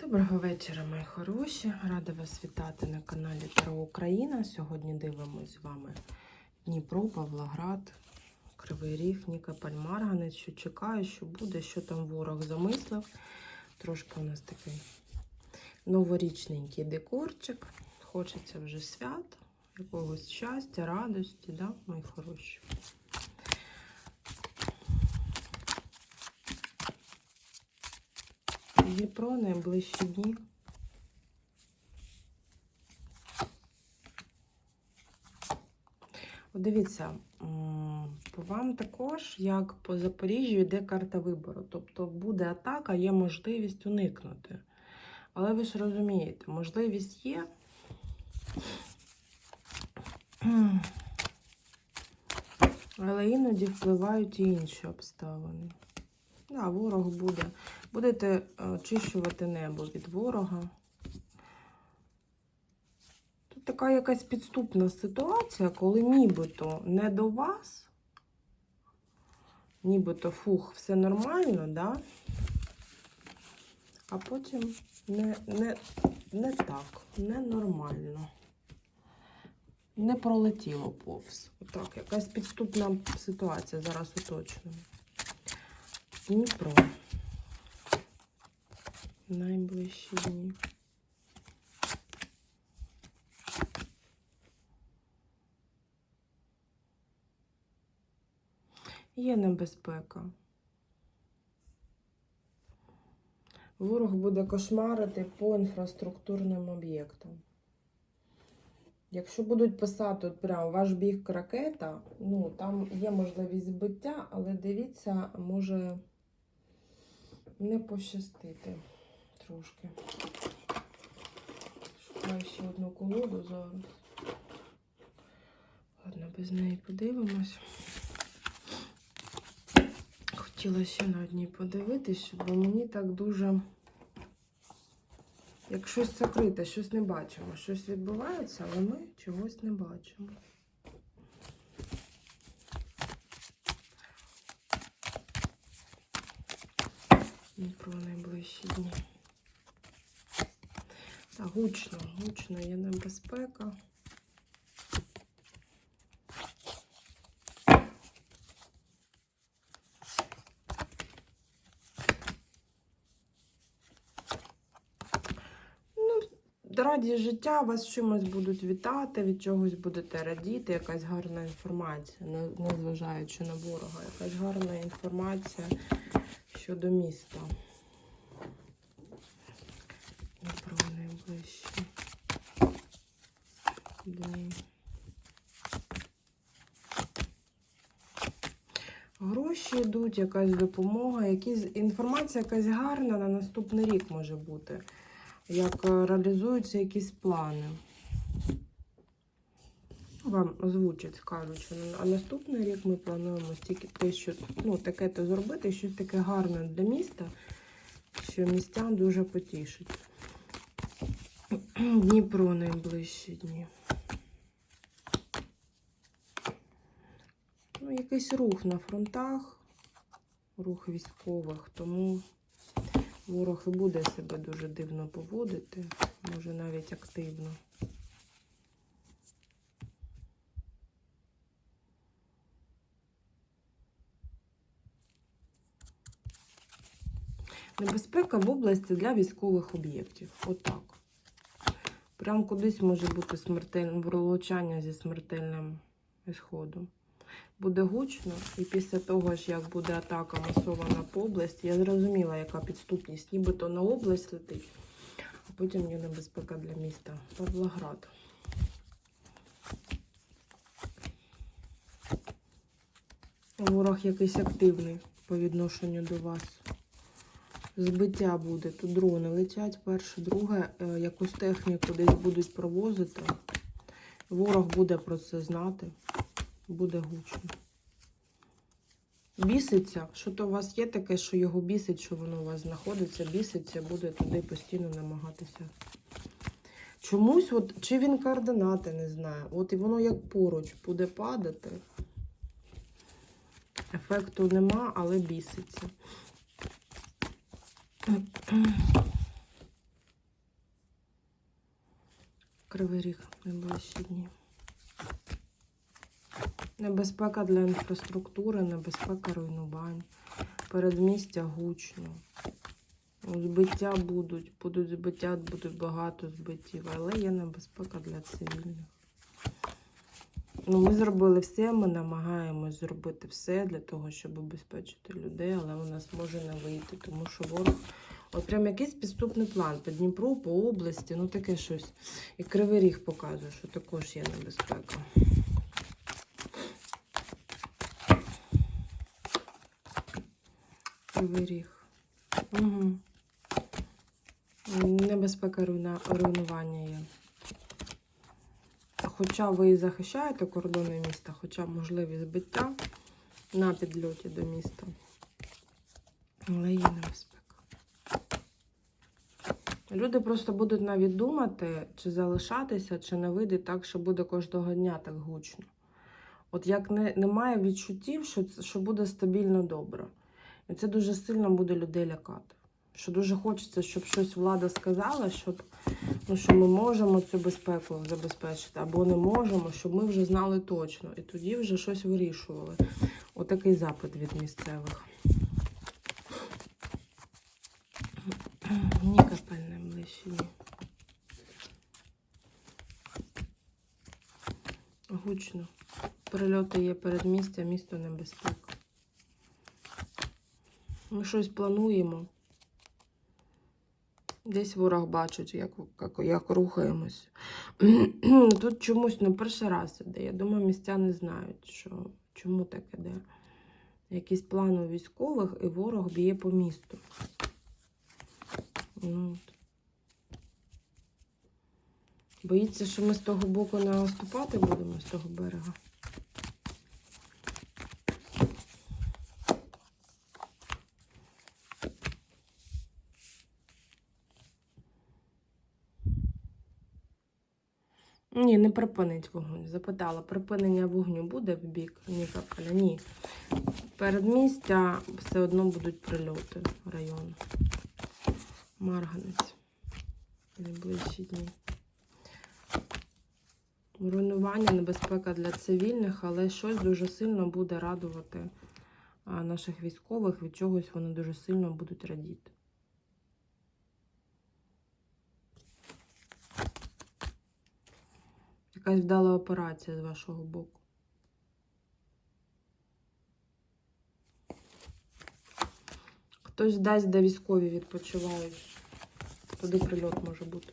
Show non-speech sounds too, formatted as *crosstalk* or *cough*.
Доброго вечора, мої хороші. Рада вас вітати на каналі Таро Україна. Сьогодні дивимося з вами Дніпро, Павлоград, Кривий Ріг, Нікополь, Марганець. Що чекаю, що буде, що там ворог замислив. Трошки у нас такий новорічненький декорчик. Хочеться вже свят, якогось щастя, радості, да, мої хороші. Дніпро найближчі дні. Дивіться, по вам також, як по Запоріжжю, йде карта вибору. Тобто буде атака, є можливість уникнути. Але ви ж розумієте, можливість є. Але іноді впливають і інші обставини. Да, ворог буде. Будете е, очищувати небо від ворога. Тут така якась підступна ситуація, коли нібито не до вас, нібито фух, все нормально, да? а потім не, не, не так, ненормально. Не пролетіло повз. Отак, якась підступна ситуація, зараз уточнюю. Дніпро. Найближчі дні. Є небезпека. Ворог буде кошмарити по інфраструктурним об'єктам. Якщо будуть писати от прямо ваш бік ракета, ну там є можливість збиття, але дивіться, може не пощастити трошки. Шукаю ще одну колоду зараз. Ладно, без неї подивимось. Хотіла ще на одній подивитись, щоб мені так дуже. Як щось закрите, щось не бачимо. Щось відбувається, але ми чогось не бачимо. Дніпро найближчі дні. Так, гучно, гучно є небезпека. Ну, раді життя вас чимось будуть вітати, від чогось будете радіти, якась гарна інформація, незважаючи на ворога, якась гарна інформація щодо міста. Дніпро найближчі дні. Гроші йдуть, якась допомога, якісь інформація якась гарна на наступний рік може бути. Як е, реалізуються якісь плани. Вам озвучать, скажуть, що а наступний рік ми плануємо стільки те, що ну, таке то зробити, щось таке гарне для міста, що містян дуже потішить. *clears throat* Дніпро найближчі дні. Ну, якийсь рух на фронтах, рух військових, тому ворог і буде себе дуже дивно поводити, може навіть активно. Небезпека в області для військових об'єктів. Отак. Прям кудись може бути смертельне влучання зі смертельним ісходом. Буде гучно, і після того ж, як буде атака масована по області, я зрозуміла, яка підступність, нібито на область летить, а потім є небезпека для міста. Павлоград. Ворог якийсь активний по відношенню до вас. Збиття буде. Тут дрони летять. Перше, друге, е, якусь техніку десь будуть провозити. Ворог буде про це знати. Буде гучно. Біситься, що то у вас є таке, що його бісить, що воно у вас знаходиться, біситься, буде туди постійно намагатися. Чомусь, от, чи він координати не знає, от і воно як поруч буде падати. Ефекту нема, але біситься. Кривий ріг найближчі дні. Небезпека для інфраструктури, небезпека руйнувань, передмістя гучно. Ну, Збиття будуть, будуть збиття, будуть багато збиттів, але є небезпека для цивільних. Ну, ми зробили все, ми намагаємось зробити все для того, щоб обезпечити людей, але у нас може не вийти, тому що ворог. От прям якийсь підступний план по Дніпру, по області, ну таке щось. І Кривий Ріг показує, що також є небезпека. Ріг. Угу. Небезпека руйна... руйнування є. Хоча ви і захищаєте кордони міста, хоча можливі збиття на підльоті до міста. Але є небезпека. Люди просто будуть навіть думати, чи залишатися, чи не вийде так, що буде кожного дня так гучно. От як не, немає відчуттів, що, що буде стабільно добре. І це дуже сильно буде людей лякати. Що дуже хочеться, щоб щось влада сказала, щоб ну, що ми можемо цю безпеку забезпечити, або не можемо, щоб ми вже знали точно. І тоді вже щось вирішували. Отакий запит від місцевих. Нікопель найближчі дні. Гучно. Прильоти є передмістя, місто небезпека. Ми щось плануємо. Десь ворог бачить, як, як, як рухаємось. *clears throat* Тут чомусь на перший раз іде. Я думаю, містяни знають, що чому так іде. Якісь плани військових, і ворог б'є по місту. Ну, от. Боїться, що ми з того боку не наступати будемо з того берега. Ні, не припинить вогонь. Запитала, припинення вогню буде в бік Нікополя? Ні. Передмістя все одно будуть прильоти району. Марганець. Найближчі дні. Руйнування, небезпека для цивільних, але щось дуже сильно буде радувати наших військових. Від чогось вони дуже сильно будуть радіти. Якась вдала операція з вашого боку. Хтось дасть, де військові відпочивають. Туди прильот може бути.